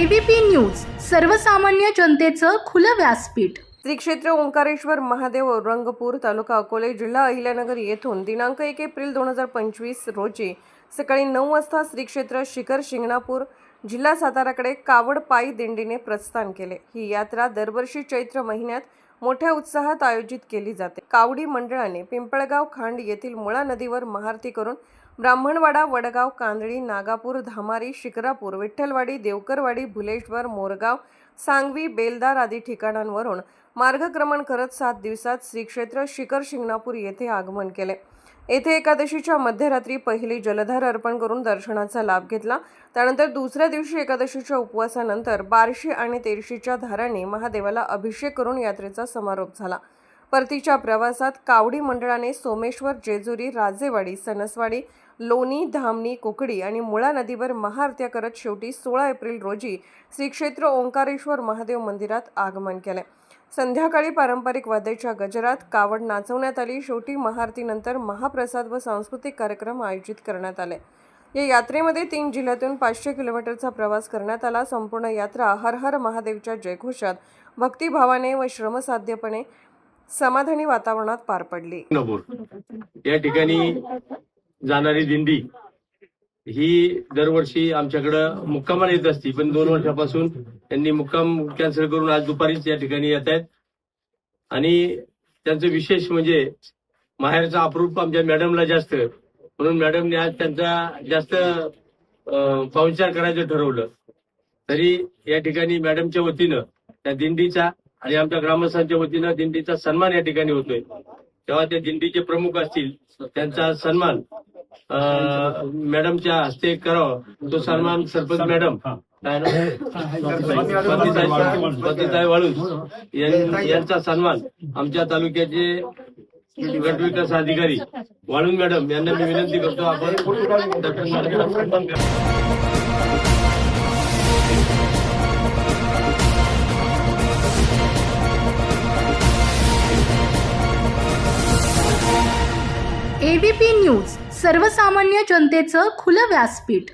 ABP news सर्वसामान्य जनतेचं खुलं व्यासपीठ. श्री क्षेत्र ओंकारेश्वर महादेव औरंगपूर तालुका अकोले जिल्हा अहिल्यानगर येथून दिनांक एक एप्रिल दोन हजार पंचवीस रोजी सकाळी नऊ वाजता श्री क्षेत्र शिखर शिंगणापूर जिल्हा साताराकडे कावड पायी दिंडीने प्रस्थान केले. ही यात्रा दरवर्षी चैत्र महिन्यात मोठ्या उत्साहात आयोजित केली जाते. कावडी मंडळाने पिंपळगाव खांड येथील मुळा नदीवर महारती करून ब्राह्मणवाडा वडगाव कांदळी नागापूर धामारी शिकरापूर विठ्ठलवाडी देवकरवाडी भुलेश्वर मोरगाव सांगवी बेलदार आदी ठिकाणांवरून मार्गक्रमण करत सात दिवसात श्रीक्षेत्र शिखर शिंगणापूर येथे आगमन केले. येथे एकादशीच्या मध्यरात्री पहिली जलधार अर्पण करून दर्शनाचा लाभ घेतला. त्यानंतर दुसऱ्या दिवशी एकादशीच्या उपवासानंतर बारशी आणि तेरशीच्या धारांनी महादेवाला अभिषेक करून यात्रेचा समारोप झाला. परतीच्या प्रवासात कावडी मंडळाने सोमेश्वर जेजुरी राजेवाडी सणसवाडी लोणी धामणी कुकडी आणि मुळा नदीवर महाआरत्या करत शेवटी सोळा एप्रिल रोजी श्री क्षेत्र ओंकारेश्वर महादेव मंदिरात आगमन केले. संध्याकाळी पारंपरिक वाद्याच्या गजरात कावड नाचवण्यात आली. शेवटी महाआरतीनंतर महाप्रसाद व सांस्कृतिक कार्यक्रम आयोजित करण्यात आले. या यात्रेमध्ये तीन जिल्ह्यातून पाचशे किलोमीटरचा प्रवास करण्यात आला. संपूर्ण यात्रा हर हर महादेवच्या जयघोषात भक्तिभावाने व श्रमसाध्यपणे समाधानी वातावरणात पार पडली. या ठिकाणी जाणारी दिंडी ही दरवर्षी आमच्याकडं मुक्कामाला येत असती. पण दोन वर्षापासून त्यांनी मुक्काम कॅन्सल करून आज दुपारीच या ठिकाणी येत आहेत. आणि त्यांचं विशेष म्हणजे माहेरचा अप्रूप आमच्या मॅडमला जास्त म्हणून मॅडमने आज त्यांचा जास्त पाहुणचार करायचं ठरवलं. तरी या ठिकाणी मॅडमच्या वतीनं त्या दिंडीचा आणि आमच्या ग्रामस्थांच्या वतीनं दिंडीचा सन्मान या ठिकाणी होतोय. तेव्हा त्या दिंडीचे प्रमुख असतील त्यांचा सन्मान मॅडमच्या हस्ते करावा तो सन्मान सरपंच मॅडम. वाळूस यांचा सन्मान आमच्या तालुक्याचे गटविकास अधिकारी वाळून मॅडम यांना मी विनंती करतो. आपण एबीपी न्यूज. सर्वसामान्य जनतेचं खुलं व्यासपीठ.